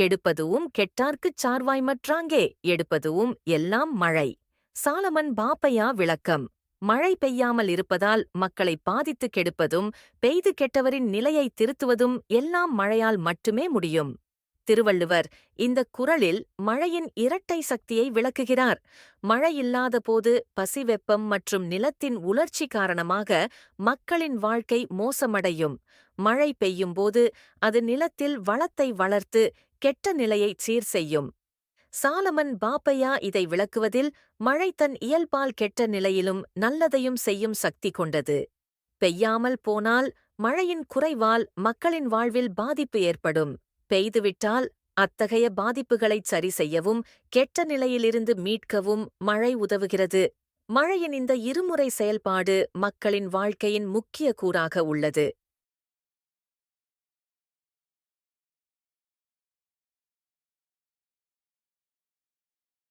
கெடுப்பதுவும் கெட்டார்க்குச் சார்வாய்மற்றாங்கே எடுப்பதுவும் எல்லாம் மழை. சாலமன் பாப்பையா விளக்கம். மழை பெய்யாமல் இருப்பதால் மக்களை பாதித்து கெடுப்பதும் பெய்து கெட்டவரின் நிலையை திருத்துவதும் எல்லாம் மழையால் மட்டுமே முடியும். திருவள்ளுவர் இந்த குறளில் மழையின் இரட்டை சக்தியை விளக்குகிறார். மழை இல்லாத போது பசிவெப்பம் மற்றும் நிலத்தின் உலர்ச்சி காரணமாக மக்களின் வாழ்க்கை மோசமடையும். மழை பெய்யும்போது அது நிலத்தில் வளத்தை வளர்த்து கெட்ட நிலையை சீர் செய்யும். சாலமன் பாப்பையா இதை விளக்குவதில் மழை தன் இயல்பால் கெட்ட நிலையிலும் நல்லதையும் செய்யும் சக்தி கொண்டது. பெய்யாமல் போனால் மழையின் குறைவால் மக்களின் வாழ்வில் பாதிப்பு ஏற்படும். பெய்துவிட்டால் அத்தகைய பாதிப்புகளைச் சரி செய்யவும் கெட்ட நிலையிலிருந்து மீட்கவும் மழை உதவுகிறது. மழையின் இந்த இருமுறை செயல்பாடு மக்களின் வாழ்க்கையின் முக்கிய கூறாக உள்ளது.